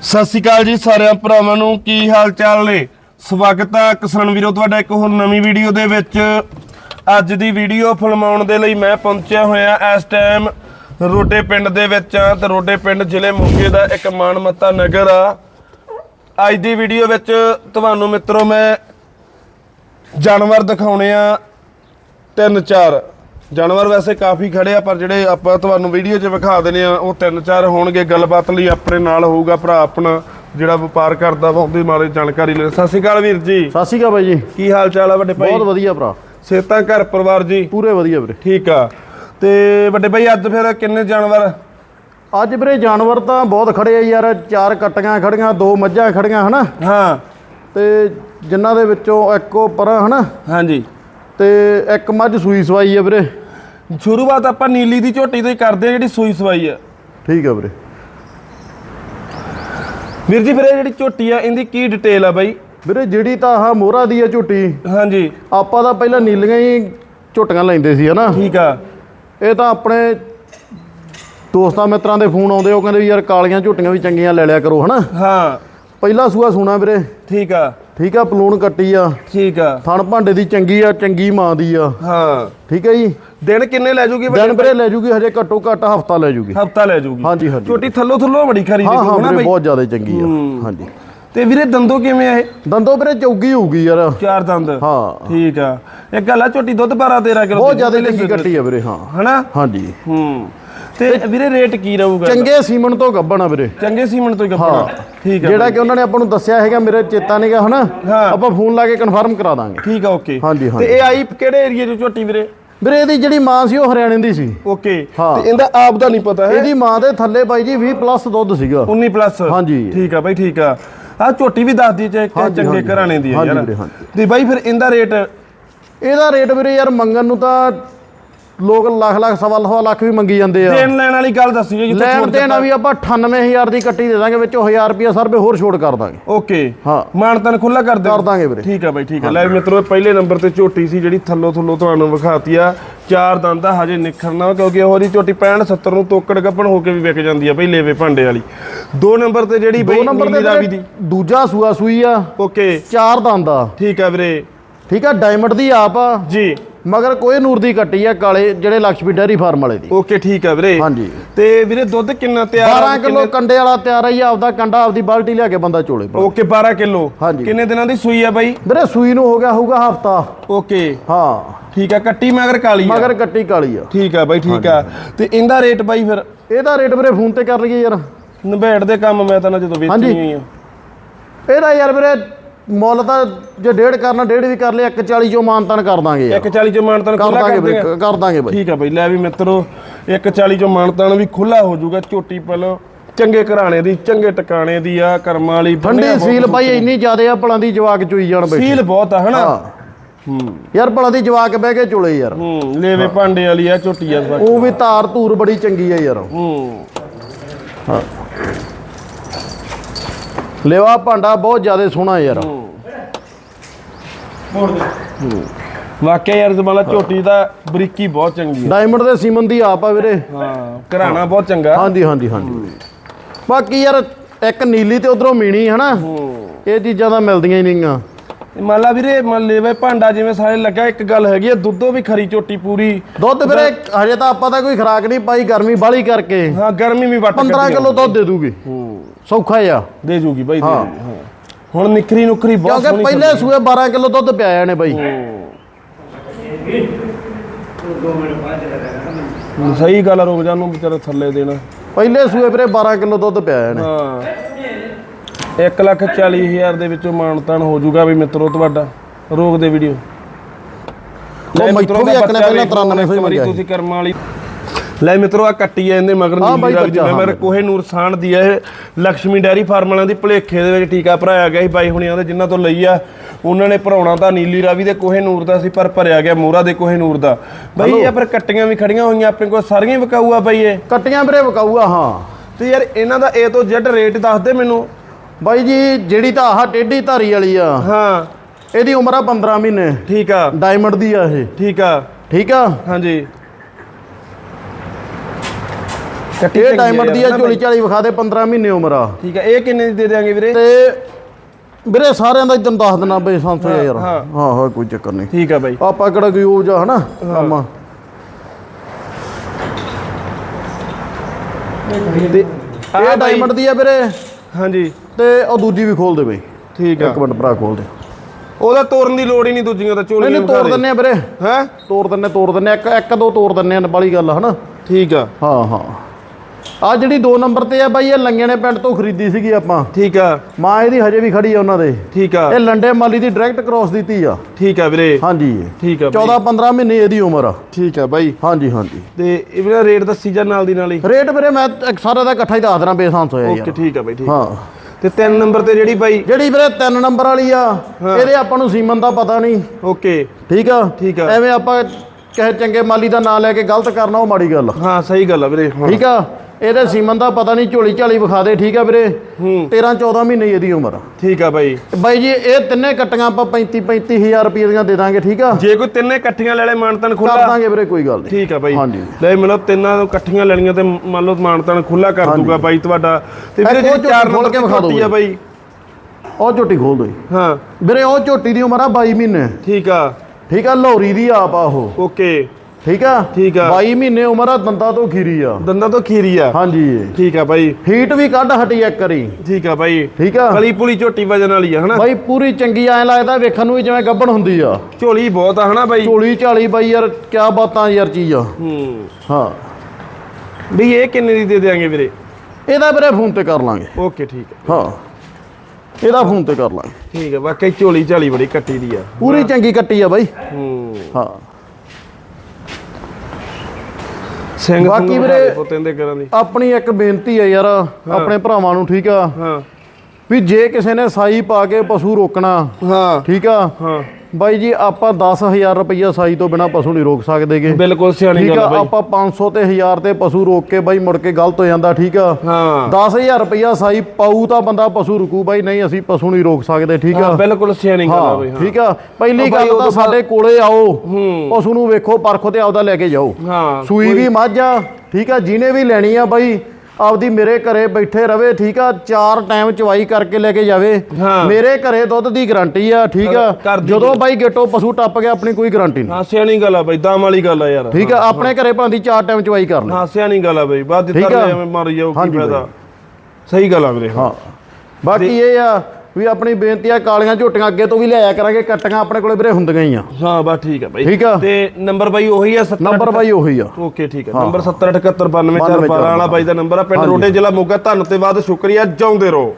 ਸਤਿ ਸ਼੍ਰੀ ਅਕਾਲ ਜੀ ਸਾਰਿਆਂ ਭਰਾਵਾਂ ਨੂੰ, ਕੀ ਹਾਲ ਚਾਲ ਨੇ? ਸਵਾਗਤ ਹੈ ਕਿਸਾਨ ਵੀਰੋ, ਤੁਹਾਡਾ ਇੱਕ ਹੋਰ ਨਵੀਂ ਵੀਡੀਓ ਦੇ ਵਿੱਚ। ਅੱਜ ਦੀ ਵੀਡੀਓ ਫਿਲਮਾਉਣ ਦੇ ਲਈ ਮੈਂ ਪਹੁੰਚਿਆ ਹੋਇਆ ਇਸ ਟਾਈਮ ਰੋਡੇ ਪਿੰਡ ਦੇ ਵਿੱਚ ਆ ਤੇ ਰੋਡੇ ਪਿੰਡ ਜ਼ਿਲ੍ਹੇ ਮੋਗੇ ਦਾ ਇੱਕ ਮਾਨਮੱਤਾ ਨਗਰ ਆ। ਅੱਜ ਦੀ ਵੀਡੀਓ ਵਿੱਚ ਤੁਹਾਨੂੰ ਮਿੱਤਰੋ, ਮੈਂ ਜਾਨਵਰ ਦਿਖਾਉਣੇ ਆ ਤਿੰਨ ਚਾਰ। ਜਾਨਵਰ ਵੈਸੇ ਕਾਫੀ ਖੜੇ ਆ ਪਰ ਜਿਹੜੇ ਆਪਾਂ ਤੁਹਾਨੂੰ ਵੀਡੀਓ 'ਚ ਵਿਖਾ ਦਿੰਦੇ ਆ ਉਹ ਤਿੰਨ ਚਾਰ ਹੋਣਗੇ। ਗੱਲਬਾਤ ਲਈ ਆਪਣੇ ਨਾਲ ਹੋਊਗਾ ਭਰਾ ਆਪਣਾ ਜਿਹੜਾ ਵਪਾਰ ਕਰਦਾ ਵਾ ਉਹਦੀ ਮਾਰੇ ਜਾਣਕਾਰੀ ਲੈ ਸਤਿ ਸ਼੍ਰੀ ਅਕਾਲ ਵੀਰ ਜੀ। ਸਤਿ ਸ਼੍ਰੀ ਅਕਾਲ ਬਾਈ ਜੀ। ਕੀ ਹਾਲ ਚਾਲ ਆ ਵੱਡੇ ਭਾਈ? ਬਹੁਤ ਵਧੀਆ ਭਰਾ। ਸੇਤਾਂ ਘਰ ਪਰਿਵਾਰ ਜੀ? ਪੂਰੇ ਵਧੀਆ ਵੀਰੇ। ਠੀਕ ਆ। ਤੇ ਵੱਡੇ ਭਾਈ ਅੱਜ ਫਿਰ ਕਿੰਨੇ ਜਾਨਵਰ? ਅੱਜ ਵੀਰੇ ਜਾਨਵਰ ਤਾਂ ਬਹੁਤ ਖੜੇ ਆ ਯਾਰ ਚਾਰ ਕੱਟੀਆਂ ਖੜੀਆਂ ਦੋ ਮੱਝਾਂ ਖੜੀਆਂ ਹਨਾ? ਹਾਂ। ਤੇ ਜਿਨ੍ਹਾਂ ਦੇ ਵਿੱਚੋਂ ਇੱਕੋ ਪਰ ਹਨਾ? ਹਾਂਜੀ। ਤੇ ਇੱਕ ਮੱਝ ਸੂਈ ਸਵਾਈ ਆ ਵੀਰੇ। ਸ਼ੁਰੂਆਤ ਆਪਾਂ ਨੀਲੀ ਦੀ ਝੋਟੀ ਤੋਂ ਹੀ ਕਰਦੇ ਆ ਜਿਹੜੀ ਸੂਈ ਸਵਾਈ ਆ। ਠੀਕ ਆ ਵੀਰੇ। ਵੀਰ ਜੀ ਇਹ ਜਿਹੜੀ ਝੋਟੀ ਆ ਇਹਦੀ ਕੀ ਡਿਟੇਲ ਆ ਬਾਈ? ਵੀਰੇ ਜਿਹੜੀ ਤਾਂ ਆਹ ਮੋਹਰਾ ਦੀ ਆ ਝੋਟੀ ਹਾਂਜੀ। ਆਪਾਂ ਤਾਂ ਪਹਿਲਾਂ ਨੀਲੀਆਂ ਹੀ ਝੋਟੀਆਂ ਲੈਂਦੇ ਸੀ ਹਨਾ? ਠੀਕ ਆ। ਇਹ ਤਾਂ ਆਪਣੇ ਦੋਸਤਾਂ ਮਿੱਤਰਾਂ ਦੇ ਫੋਨ ਆਉਂਦੇ ਉਹ ਕਹਿੰਦੇ ਵੀ ਯਾਰ ਕਾਲੀਆਂ ਝੋਟੀਆਂ ਵੀ ਚੰਗੀਆਂ ਲੈ ਲਿਆ ਕਰੋ ਹਨਾ? ਹਾਂ। ਪਹਿਲਾ ਸੂਆ ਸੂਣਾ ਵੀਰੇ। ਠੀਕ ਆ। ਠੀਕ ਆ ਪਲੂਣ ਕੱਟੀ ਆ। ਠੀਕ ਆ। ਥਣ ਭਾਂਡੇ ਦੀ ਚੰਗੀ ਆ ਚੰਗੀ ਮਾਂ ਦੀ ਆ। ਹਾਂ। ਠੀਕ ਹੈ ਜੀ? ਦਿਨ ਕਿੰਨੇ ਲੈ ਜੂਗੀ ਦਿਨ ਵੀਰੇ ਲੈ ਜੂਗੀ ਹਜੇ ਘੱਟੋ ਘੱਟ ਹਫਤਾ ਲੈ ਜੂਗੀ। ਹਫਤਾ ਲੈ ਜੂਗੀ। ਹਾਂਜੀ ਹਾਂਜੀ। ਝੋਟੀ ਥੱਲੋਂ ਥੱਲੋਂ ਬੜੀ ਖਰੀ ਹਾਂ ਹਾਂ ਬਈ। ਬਹੁਤ ਜ਼ਿਆਦਾ ਚੰਗੀ ਆ। ਹਾਂਜੀ। ਤੇ ਵੀਰੇ ਦੰਦੋ ਕਿਵੇਂ ਆ ਇਹ? ਦੰਦੋ ਵੀਰੇ ਚੌਗੀ ਹੋਊਗੀ ਯਾਰ। ਚਾਰ ਦੰਦ। ਹਾਂ। ਠੀਕ ਆ। ਇੱਕ ਗੱਲ ਆ ਝੋਟੀ ਦੁੱਧ 12 13 ਕਿਲੋ ਬਹੁਤ ਜ਼ਿਆਦਾ ਚੰਗੀ ਕੱਟੀ ਆ ਵੀਰੇ ਹਾਂ। ਹਨਾ? ਹਾਂਜੀ। ਹੂੰ। ਤੇ ਵੀਰੇ ਰੇਟ ਕੀ ਰਹੂਗਾ ਚੰਗੇ ਸੀਮਨ ਤੋਂ ਗੱਬਣ ਵੀਰੇ। ਚੰਗੇ ਸੀਮਨ ਤੋਂ ਹੀ ਕੱਪੜਾ ਠੀਕ ਆ ਜਿਹੜਾ ਕਿ ਉਹਨਾਂ ਨੇ ਆਪਾਂ ਨੂੰ ਦੱਸਿਆ ਹੈਗਾ ਮੇਰੇ ਚੇਤਾ ਨਹੀਂਗਾ ਹਨਾ। ਹਾਂ। ਆਪਾਂ ਫੋਨ ਲਾ ਕੇ ਕਨਫਰਮ ਕਰਾ ਦਾਂਗੇ। ਠੀਕ ਆ ਓਕੇ। ਹਾਂਜੀ, ਤੇ ਹਾਂਜੀ। ਇਹ ਆਈ ਕਿਹੜੇ ਏਰੀਏ ਚ ਝੋਟੀ ਵੀਰੇ? ਵੀਰੇ ਇਹਦੀ ਜਿਹੜੀ ਮਾਂ ਸੀ ਉਹ ਹਰਿਆਣੇ ਦੀ ਸੀ। ਓਕੇ। ਹਾਂ। ਤੇ ਇਹਦਾ ਆਪ ਦਾ ਨਹੀਂ ਪਤਾ ਹੈ? ਇਹਦੀ ਮਾਂ ਦੇ ਥੱਲੇ ਬਾਈ ਜੀ 20 ਪਲੱਸ ਦੁੱਧ ਸੀਗਾ। 19 ਪਲੱਸ ਹਾਂਜੀ। ਠੀਕ ਆ ਬਾਈ ਠੀਕ ਆ। ਆ ਝੋਟੀ ਵੀ ਦੱਸਦੀ ਚ ਚੰਗੇ। ਘਰਾਣੇ ਦੀ ਯਾਰ। ਤੇ ਬਾਈ ਫਿਰ ਇਹਦਾ ਰੇਟ? ਇਹਦਾ ਰੇਟ ਵੀਰੇ ਯਾਰ ਮੰਗਣ ਨੂੰ ਤਾਂ ਲੋਕ ਲੱਖ ਲੱਖ ਸਵਾ ਸਵਾ ਲੱਖ ਵੀ ਮੰਗੀ ਜਾਂਦੇ ਆ। ਦੇਣ ਲੈਣ ਵਾਲੀ ਗੱਲ ਦੱਸੀ ਜਿੱਥੇ ਲੈਣ ਦੇਣਾ ਵੀ ਆਪਾਂ 98000 ਦੀ ਕੱਟੀ ਦੇ ਦਾਂਗੇ ਵਿੱਚੋਂ 1000 ਰੁਪਿਆ ਸਰ ਰੁਪਏ ਹੋਰ ਛੋਟ ਕਰ ਦਾਂਗੇ। ਓਕੇ। ਹਾਂ। ਮਾਨਤਨ ਖੁੱਲਾ ਕਰ ਦੇ ਕਰ ਦਾਂਗੇ ਵੀਰੇ। ਠੀਕ ਆ ਬਾਈ ਠੀਕ ਆ। ਲੈ ਮਿੱਤਰੋ ਪਹਿਲੇ ਨੰਬਰ ਤੇ ਝੋਟੀ ਸੀ ਜਿਹੜੀ ਥੱਲੋ ਥੱਲੋ ਤੁਹਾਨੂੰ ਵਿਖਾਤੀ ਆ। ਚਾਰ ਦੰਦ ਆ ਹਜੇ ਨਿਖਰਨਾ ਕਿਉਂਕਿ ਉਹ ਦੀ ਝੋਟੀ 65 70 ਨੂੰ ਤੋਕੜ ਗੱਪਣ ਹੋ ਕੇ ਵੀ ਵਿਕ ਜਾਂਦੀ ਆ ਬਈ ਲੇਵੇ ਭਾਂਡੇ ਵਾਲੀ। ਦੋ ਨੰਬਰ ਤੇ ਜਿਹੜੀ ਦੋ ਬਈ ਨੀਲੀ ਰਾਵੀ ਦੀ। ਦੂਜਾ ਸੂਆ ਸੂਈ ਆ। ਓਕੇ। ਚਾਰ ਦੰਦ ਆ। ਠੀਕ ਆ ਵੀਰੇ। ਠੀਕ ਆ ਡਾਇਮੰਡ ਦੀ ਆਪ ਆ। ਜੀ। ਮਗਰ ਕੋਈ ਨੂਰ ਦੀ ਕੱਟੀ ਆ ਕਾਲੇ ਜਿਹੜੇ ਲక్ష్ਮੀ ਡੈਰੀ ਫਾਰਮ ਵਾਲੇ ਦੀ। ਓਕੇ ਠੀਕ ਆ ਵੀਰੇ। ਹਾਂਜੀ। ਤੇ ਵੀਰੇ ਦੁੱਧ ਕਿੰਨਾ ਤਿਆਰ ਆ? 12 ਕਿਲੋ ਕੰਡੇ ਵਾਲਾ ਤਿਆਰ ਆ ਜੀ ਆਪਦਾ ਕੰਡਾ ਆਪਦੀ ਬਾਲਟੀ ਲਿਆ ਕੇ ਬੰਦਾ ਚੋਲੇ ਪਾ ਓਕੇ 12 ਕਿਲੋ। ਕਿੰਨੇ ਦਿਨਾਂ ਦੀ ਸੂਈ ਆ ਬਾਈ? ਵੀਰੇ ਸੂਈ ਨੂੰ ਹੋ ਗਿਆ ਹੋਊਗਾ ਹਫਤਾ। ਓਕੇ। ਹਾਂ। ਠੀਕ ਆ ਕੱਟੀ ਮਗਰ ਕਾਲੀ ਆ? ਮਗਰ ਕੱਟੀ ਕਾਲੀ ਆ। ਠੀਕ ਆ ਬਾਈ ਠੀਕ ਆ। ਤੇ ਇਹਦਾ ਰੇਟ ਬਾਈ ਫਿਰ? ਇਹਦਾ ਰੇਟ ਵੀਰੇ ਫੋਨ ਤੇ ਕਰ ਲਈਏ ਯਾਰ। ਨਿਬੇੜ ਦੇ ਕੰਮ ਮੈਂ ਤਾਂ ਨਾ ਜਦੋਂ ਵੇਚਣੀ। ਹੋਈ ਆ। ਇਹਦਾ ਯਾਰ ਵੀਰੇ ਮੁੱਲ ਤਾਂ ਜੇ ਡੇਢ ਕਰਨਾ ਡੇਢ ਵੀ ਕਰ ਲਿਆ 140 ਚੋਂ ਮਾਨਤਨ ਕਰ ਦਾਂਗੇ ਯਾਰ। 140 ਚ ਮਾਨਤਨ ਕਰ ਖੁੱਲਾ ਦਾਂਗੇ ਦੇਗਾ ਕਰ ਦਾਂਗੇ ਬਾਈ। ਠੀਕ ਆ ਬਈ ਲੈ ਵੀ ਮਿੱਤਰੋ 140 ਚ ਮਾਨਤਨ ਵੀ ਖੁੱਲਾ ਹੋ ਜਾਊਗਾ ਝੋਟੀ ਪਹਿਲਾਂ ਚੰਗੇ ਘਰਾਣੇ ਦੀ ਚੰਗੇ ਟਿਕਾਣੇ ਦੀ ਆ ਕਰਮਾਂ ਵਾਲੀ ਠੰਡੀ ਸੀਲ ਬਾਈ ਇੰਨੀ ਜ਼ਿਆਦੇ ਆ ਭਲਾਂ ਦੀ ਜਵਾਕ ਚੋਈ ਜਾਣ ਬੈਠੇ। ਸੀਲ ਬਹੁਤ ਆ ਹਨਾ? ਹਾਂ। ਹੂੰ। ਯਾਰ ਭਲਾਂ ਦੀ ਜਵਾਕ ਬਹਿ ਕੇ ਚੁਲੇ ਯਾਰ। ਹੂੰ ਲੇਵੇ ਭਾਂਡੇ ਵਾਲੀ ਆ ਝੋਟੀ ਆ। ਉਹ ਵੀ ਧਾਰ ਧੂਰ ਬੜੀ ਚੰਗੀ ਆ ਯਾਰ। ਹੂੰ। ਲੇਵਾ ਭਾਂਡਾ ਬਹੁਤ ਜ਼ਿਆਦਾ ਸੋਹਣਾ ਯਾਰ। ਵਾਕਿਆ ਯਾਰ ਜ਼ਮਾਨਾ ਝੋਟੀ ਦਾ ਬਰੀਕੀ ਬਹੁਤ ਚੰਗੀ ਆ ਡਾਇਮੰਡ ਦੇ ਸੀਮਨ ਦੀ ਆਪ ਆ ਵੀਰੇ। ਹਾਂ ਘਰਾਣਾ ਬਹੁਤ ਚੰਗਾ। ਹਾਂਜੀ ਹਾਂਜੀ ਹਾਂਜੀ। ਬਾਕੀ ਯਾਰ ਇੱਕ ਨੀਲੀ ਤੇ ਉਧਰੋਂ ਮੀਣੀ ਹਨਾ ਇਹ ਚੀਜ਼ਾਂ ਤਾਂ ਮਿਲਦੀਆਂ ਹੀ ਨਹੀਂਆਂ ਮੰਨ ਲਾ ਵੀਰੇ ਮੰਨ ਲੇਵੇ ਭਾਂਡਾ ਜਿਵੇਂ ਸਾਰੇ ਲੱਗਾ ਇੱਕ ਗੱਲ ਹੈਗੀ ਆ ਦੁੱਧੋਂ ਵੀ ਖਰੀ ਝੋਟੀ ਪੂਰੀ। ਦੁੱਧ ਵੀਰੇ ਹਜੇ ਤਾਂ ਆਪਾਂ ਤਾਂ ਕੋਈ ਖਰਾਕ ਨਹੀਂ ਪਾਈ ਗਰਮੀ ਬਾਲੀ ਕਰਕੇ। ਹਾਂ ਗਰਮੀ ਵੀ ਵੱਟ 15 ਕੱਢੀ ਆ। ਕਿਲੋ ਦੁੱਧ ਦੇ ਦੂਗੀ। ਹੂੰ। ਸੌਖਾ ਆ। ਦੇ ਜੂਗੀ ਬਾਈ ਦੇ ਹਾਂ। ਜੂਗੀ, ਹਾਂ। ਹੁਣ ਨਿਖਰੀ ਨੁਖਰੀ ਬਹੁਤ ਕਿਉਂਕਿ ਸੋਹਣੀ ਪਹਿਲੇ ਸੂਏ 12 ਕਿਲੋ ਦੁੱਧ ਪਿਆਇਆ ਨੇ ਬਾਈ। ਹੂੰ। ਸਹੀ ਗੱਲ ਆ ਰੋਜ਼ਾਨ ਨੂੰ ਵਿਚਾਰੇ ਥੱਲੇ ਦੇਣਾ। ਪਹਿਲੇ ਸੂਏ ਵੀਰੇ 12 ਕਿਲੋ ਦੁੱਧ ਪਿਆਇਆ ਨੇ ਹਾਂ। 1 ਲੱਖ 40 ਹਜ਼ਾਰ ਦੇ ਵਿੱਚੋਂ ਮਾਨਤਾਨ ਹੋ ਜਾਊਗਾ ਵੀ ਮਿੱਤਰੋ ਤੁਹਾਡਾ ਰੋਗ ਦੇ ਵੀਡੀਓ। ਉਹ ਮੈਥੋਂ ਵੀ ਇੱਕ ਨੇ ਪਹਿਲਾਂ 93 ਸਹੀ ਮੰਗਿਆ ਸੀ। ਤੁਸੀਂ ਕਰਮਾਂ ਵਾਲੀ ਲੈ ਮਿੱਤਰੋ ਆ ਕੱਟੀ ਐ ਇਹਦੇ ਮਗਰ ਨੀਲੀ ਰਾਵੀ ਦੀ ਮੈਂ ਕੋਹੇ ਨੂਰ ਸਾਨ ਦੀ ਐ ਇਹ। ਲక్ష్ਮੀ ਡੈਰੀ ਫਾਰਮ ਵਾਲਿਆਂ ਦੀ ਭਲੇਖੇ ਦੇ ਵਿੱਚ ਟੀਕਾ ਭਰਾਇਆ ਗਿਆ ਸੀ ਬਾਈ ਹੁਣੀਆਂ ਦੇ ਜਿਨ੍ਹਾਂ ਤੋਂ ਲਈ ਆ। ਉਹਨਾਂ ਨੇ ਭਰਾਉਣਾ ਤਾਂ ਨੀਲੀ ਰਾਵੀ ਦੇ ਕੋਹੇ ਨੂਰ ਦਾ ਸੀ ਪਰ ਭਰਿਆ ਗਿਆ ਮੋਰਾ ਦੇ ਕੋਹੇ ਨੂਰ ਦਾ। ਬਾਈ ਇਹ ਪਰ ਕੱਟੀਆਂ ਵੀ ਖੜੀਆਂ ਹੋਈਆਂ ਆਪਣੇ ਕੋਲ ਸਾਰੀਆਂ ਵਿਕਾਊ ਆ ਬਾਈ ਇਹ। ਕੱਟੀਆਂ ਵੀਰੇ ਵਿਕਾਊ ਆ ਹਾਂ। ਤੇ ਯਾਰ ਇਹਨਾਂ ਦਾ A ਤੋਂ Z ਰੇਟ ਦੱਸ ਦੇ ਮੈਨੂੰ। ਬਾਈ ਜੀ ਜਿਹੜੀ ਤਾਂ ਆਹ ਟੇਢੀ ਧਾਰੀ ਵਾਲੀ ਆ ਹਾਂ। ਇਹਦੀ ਉਮਰ ਆ 15 ਮਹੀਨੇ। ਠੀਕ ਆ। ਡਾਇਮੰਡ ਦੀ ਆ ਇਹ। ਠੀਕ ਆ। ਠੀਕ ਆ? ਹਾਂਜੀ। ਕੱਟੀ ਇਹ ਆ ਡਾਇਮੰਡ ਦੀ ਆ ਝੋਲੀ ਝਾਲੀ ਵਿਖਾ ਦੇ 15 ਮਹੀਨੇ ਉਮਰ ਆ। ਠੀਕ ਹੈ ਇਹ ਕਿੰਨੇ ਦੀ ਦੇ ਦਿਆਂਗੇ ਵੀਰੇ? ਤੇ ਵੀਰੇ ਸਾਰਿਆਂ ਦਾ ਤੈਨੂੰ ਦੱਸ ਦਿੰਦਾ ਬਈ ਸੰਸੋ ਯਾਰ। ਹਾਂ। ਹਾਂ ਕੋਈ ਚੱਕਰ ਨਹੀਂ। ਠੀਕ ਹੈ ਬਾਈ। ਆਪਾਂ ਕਿਹੜਾ ਕੋਈ ਉਹ ਜਾ ਹਨਾ ਕੰਮ। ਆ। ਤੇ ਇਹ ਡਾਇਮੰਡ ਦੀ ਆ ਵੀਰੇ। ਹਾਂਜੀ। ਤੇ ਉਹ ਦੂਜੀ ਵੀ ਖੋਲ ਦੇ ਬਈ। ਠੀਕ ਆ। ਇੱਕ ਮਿੰਟ ਭਰਾ ਖੋਲ ਦੇ। ਉਹਦਾ ਤੋੜਨ ਦੀ ਲੋੜ ਹੀ ਨਹੀਂ ਦੂਜੀਆਂ ਤਾਂ ਨਹੀਂ ਤੋੜ ਦਿੰਨੇ ਆ ਵੀਰੇ। ਹੈ? ਤੋੜ ਦਿੰਨੇ ਤੋੜ ਦਿੰਨੇ ਇੱਕ ਇੱਕ ਦੋ ਤੋੜ ਦਿੰਨੇ ਆ ਵਾਲੀ ਗੱਲ ਆ ਹਨਾ। ਠੀਕ ਆ। ਹਾਂ ਹਾਂ। ਆ ਜਿਹੜੀ 2 ਨੰਬਰ ਤੇ ਆ ਬਾਈ ਇਹ ਲੰਗਿਆਣੇ ਪਿੰਡ ਤੋਂ ਖਰੀਦੀ ਸੀਗੀ ਆਪਾਂ। ਠੀਕ ਆ। ਮਾਂ ਇਹਦੀ ਹਜੇ ਵੀ ਖੜੀ ਆ ਉਹਨਾਂ ਦੇ। ਠੀਕ ਆ। ਇਹ ਲੰਡੇ ਮਾਲੀ ਦੀ ਡਾਇਰੈਕਟ ਕ੍ਰੋਸ ਦਿੱਤੀ ਆ। ਠੀਕ ਆ ਵੀਰੇ। ਹਾਂਜੀ। ਠੀਕ ਆ ਬਾਈ। 14 15 ਮਹੀਨੇ ਇਹਦੀ ਉਮਰ ਆ। ਠੀਕ ਆ ਬਾਈ। ਹਾਂਜੀ ਹਾਂਜੀ। ਤੇ ਇਹ ਵੀਰੇ ਰੇਟ ਦੱਸੀ ਜਾ ਨਾਲ ਦੀ ਨਾਲ ਹੀ? ਰੇਟ ਵੀਰੇ ਮੈਂ ਸਾਰਾ ਦਾ ਇਕੱਠਾ ਹੀ ਦੱਸ ਦੇਣਾ ਬੇਸਾਂਸ ਹੋਇਆ ਓਕੇ ਯਾਰ ਠੀਕ ਆ ਬਾਈ ਠੀਕ ਹਾਂ। ਤੇ ਤਿੰਨ ਨੰਬਰ ਤੇ ਜਿਹੜੀ ਬਾਈ? ਜਿਹੜੀ ਵੀਰੇ 3 ਨੰਬਰ ਵਾਲੀ ਆ ਇਹਦੇ ਆਪਾਂ ਨੂੰ ਸੀਮਨ ਦਾ ਪਤਾ ਨਹੀਂ। ਓਕੇ। ਠੀਕ ਆ? ਠੀਕ ਆ। ਐਵੇਂ ਆਪਾਂ ਕਿਸੇ ਚੰਗੇ ਮਾਲੀ ਦਾ ਨਾਂ ਲੈ ਕੇ ਗਲਤ ਕਰਨਾ ਉਹ ਮਾੜੀ ਗੱਲ ਹਾਂ ਸਹੀ ਗੱਲ ਆ ਵੀਰੇ। ਠੀਕ ਆ? ਇਹਦੇ ਸੀਮਨ ਦਾ ਪਤਾ ਨਹੀਂ ਝੋਲੀ ਝਾਲੀ ਵਿਖਾ ਦੇ ਠੀਕ ਆ ਵੀਰੇ? ਹੂੰ। 13 14 ਮਹੀਨੇ ਇਹਦੀ ਉਮਰ। ਆ ਠੀਕ ਆ ਬਾਈ। ਬਾਈ ਜੀ ਇਹ ਤਿੰਨੇ ਕੱਟੀਆਂ ਆਪਾਂ 35 35000 ਰੁਪਏ ਦੀਆਂ ਦੇ ਦਾਂਗੇ ਠੀਕ ਆ? ਜੇ ਕੋਈ ਤਿੰਨੇ ਇਕੱਠੀਆਂ ਲੈ ਲੈ ਮਾਨਤਨ ਕਰ ਖੁੱਲਾ ਦਾਂਗੇ ਵੀਰੇ ਕੋਈ ਗੱਲ ਨਹੀਂ। ਠੀਕ ਆ ਬਾਈ। ਹਾਂਜੀ। ਲੈ ਮਿਲੋ ਤਿੰਨਾਂ ਨੂੰ ਇਕੱਠੀਆਂ ਲੈਣੀਆਂ ਤੇ ਮੰਨ ਲਓ ਮਾਨਤਨ ਖੁੱਲਾ ਕਰ ਦੂਗਾ ਬਾਈ ਤੁਹਾਡਾ। ਤੇ ਵੀਰੇ ਜਿਹੜੀ ਚਾਰ ਖੋਲ ਕੇ ਵਿਖਾ ਆ ਬਾਈ? ਉਹ ਝੋਟੀ ਖੋਲ ਦੋ ਜੀ। ਹਾਂ। ਵੀਰੇ ਉਹ ਝੋਟੀ ਦੀ ਉਮਰ ਆ 22 ਮਹੀਨੇ। ਠੀਕ ਆ। ਠੀਕ ਆ ਲੋਰੀ ਦੀ ਆਪ ਆ ਉਹ ਓਕੇ। ਠੀਕ ਆ? ਠੀਕ ਆ। 22 ਮਹੀਨੇ ਉਮਰ ਆ ਦੰਦਾਂ ਤੋਂ ਖੀਰੀ ਆ। ਦੰਦਾਂ ਤੋਂ ਖੀਰੀ ਆ। ਹਾਂਜੀ। ਠੀਕ ਆ ਬਾਈ। ਹੀਟ ਵੀ ਕੱਢ ਹਟੀ ਇੱਕ ਵਾਰੀ। ਠੀਕ ਆ ਬਾਈ। ਠੀਕ ਆ? ਕਲੀ ਪੁਲੀ ਝੋਟੀ ਵਜਨ ਵਾਲੀ ਆ ਹਨਾ? ਬਾਈ ਪੂਰੀ ਚੰਗੀ ਐ ਲੱਗਦਾ ਵੇਖਣ ਨੂੰ ਜਿਵੇਂ ਗੱਬਣ ਹੁੰਦੀ ਆ। ਝੋਲੀ ਬਹੁਤ ਆ ਹਨਾ ਬਾਈ? ਝੋਲੀ ਝਾਲੀ ਬਾਈ ਯਾਰ ਕਿਆ ਬਾਤਾਂ ਯਾਰ ਚੀਜ਼ ਆ। ਹੂੰ। ਹਾਂ। ਵੀ ਇਹ ਕਿੰਨੇ ਦੀ ਦੇ ਦੇਾਂਗੇ ਵੀਰੇ? ਇਹਦਾ ਵੀਰੇ ਫੋਨ ਤੇ ਕਰ ਲਾਂਗੇ। ਓਕੇ ਠੀਕ ਆ। ਹਾਂ। ਇਹਦਾ ਫੋਨ ਤੇ ਕਰ ਲਾਂਗੇ। ਠੀਕ ਆ ਬਾਕੀ ਝੋਲੀ ਝਾਲੀ ਬੜੀ ਕੱਟੀ ਦੀ ਆ। ਪੂਰੀ ਚੰਗੀ ਕੱਟੀ ਆ ਬਾਈ। ਹੂੰ। ਹਾਂ। ਸਿੰਘ ਬਾਕੀ ਵੀਰੇ- ਪੁੱਤਾਂ ਦੇ ਕਰਾਂ ਦੀ। ਆਪਣੀ ਇੱਕ ਬੇਨਤੀ ਹੈ ਯਾਰ ਆਪਣੇ ਭਰਾਵਾਂ ਨੂੰ ਠੀਕ ਆ? ਹਾਂ। ਵੀ ਜੇ ਕਿਸੇ ਨੇ ਸਾਈ ਪਾ ਕੇ ਪਸ਼ੂ ਰੋਕਣਾ ਹਾਂ। ਠੀਕ ਆ? ਹਾਂ। ਬਾਈ ਜੀ ਆਪਾਂ 10000 ਰੁਪਈਆ ਸਾਈ ਤੋਂ ਬਿਨਾ ਪਸ਼ੂ ਨਹੀਂ ਰੋਕ ਸਕਦੇਗੇ। ਬਿਲਕੁਲ ਸਿਆਣੀ ਠੀਕ ਗੱਲ ਆ ਆ ਬਾਈ। ਆਪਾਂ 500 ਤੇ 1000 ਤੇ ਪਸ਼ੂ ਰੋਕ ਕੇ ਬਾਈ ਮੁੜ ਕੇ ਗਲਤ ਹੋ ਜਾਂਦਾ ਠੀਕ ਆ। ਹਾਂ। 10000 ਰੁਪਈਆ ਸਾਈ ਪਾਊ ਤਾਂ ਬੰਦਾ ਪਸ਼ੂ ਰੁਕੂ ਬਾਈ ਨਹੀਂ ਅਸੀਂ ਪਸ਼ੂ ਨਹੀਂ ਰੋਕ ਸਕਦੇ ਠੀਕ ਆ। ਬਿਲਕੁਲ ਸਿਆਣੀ ਗੱਲ ਆ ਬਾਈ ਹਾਂ। ਠੀਕ ਆ। ਪਹਿਲੀ ਬਾਈ ਗੱਲ ਤਾਂ ਸਾਡੇ ਕੋਲੇ ਆਓ। ਪਸ਼ੂ ਨੂੰ ਵੇਖੋ ਪਰਖੋ ਤੇ ਆਪਦਾ ਲੈ ਕੇ ਜਾਓ। ਹਾਂ ਸੂਈ ਵੀ ਮੱਝ ਆ ਠੀਕ ਆ ਜਿਹਨੇ ਵੀ ਲੈਣੀ ਆ ਬਾਈ ਆਪਦੀ ਮੇਰੇ ਘਰੇ ਬੈਠੇ ਰਵੇ ਠੀਕ ਆ ਚਾਰ ਟਾਈਮ ਚਵਾਈ ਕਰਕੇ ਲੈ ਕੇ ਜਾਵੇ। ਮੇਰੇ ਘਰੇ ਦੁੱਧ ਦੀ ਗਾਰੰਟੀ ਆ ਠੀਕ ਆ। ਜਦੋਂ ਬਾਈ ਗੇਟੋ ਪਸ਼ੂ ਟੱਪ ਗਿਆ ਆਪਣੀ ਕੋਈ ਗਾਰੰਟੀ ਨਹੀਂ। ਹਾਂ ਸਿਆਣੀ ਗੱਲ ਆ ਬਾਈ ਦਾਮ ਵਾਲੀ ਗੱਲ ਆ ਯਾਰ। ਠੀਕ ਆ ਆਪਣੇ ਘਰੇ ਭਾਂਦੀ ਚਾਰ ਟਾਈਮ ਚਵਾਈ ਕਰ ਲੈ। ਹਾਂ ਸਿਆਣੀ ਗੱਲ ਆ ਬਾਈ ਬਾਅਦ ਦਿੱਤਾ? ਐਵੇਂ ਮਾਰੀ ਜਾਓ ਕੀ ਫਾਇਦਾ। ਸਹੀ ਗੱਲ ਆ ਵੀਰੇ। ਹਾਂ। ਬਾਕੀ ਇਹ ਆ ਵੀ ਆਪਣੀ ਬੇਨਤੀ ਆ ਕਾਲੀਆਂ ਝੋਟੀਆਂ ਅੱਗੇ ਤੋਂ ਵੀ ਲਿਆਇਆ ਕਰਾਂਗੇ ਕੱਟੀਆਂ ਆਪਣੇ ਕੋਲੇ ਵੀਰੇ ਹੁੰਦੀਆਂ ਹੀ ਆ। ਹਾਂ ਬਸ ਠੀਕ ਆ ਬਾਈ। ਠੀਕ ਆ। ਤੇ ਨੰਬਰ ਬਾਈ ਉਹੀ ਆ 70 ਨੰਬਰ ਬਾਈ ਉਹੀ ਆ। ਓਕੇ ਠੀਕ ਆ। ਨੰਬਰ 707892 ਵਾਲਾ ਬਾਈ ਦਾ ਨੰਬਰ ਆ। ਪਿੰਡ ਰੋਡੇ ਜ਼ਿਲ੍ਹਾ ਮੋਗਾ। ਧੰਨ ਤੇ ਬਾਅਦ ਸ਼ੁਕਰੀਆ। ਜਾਉਂਦੇ ਰਹੋ।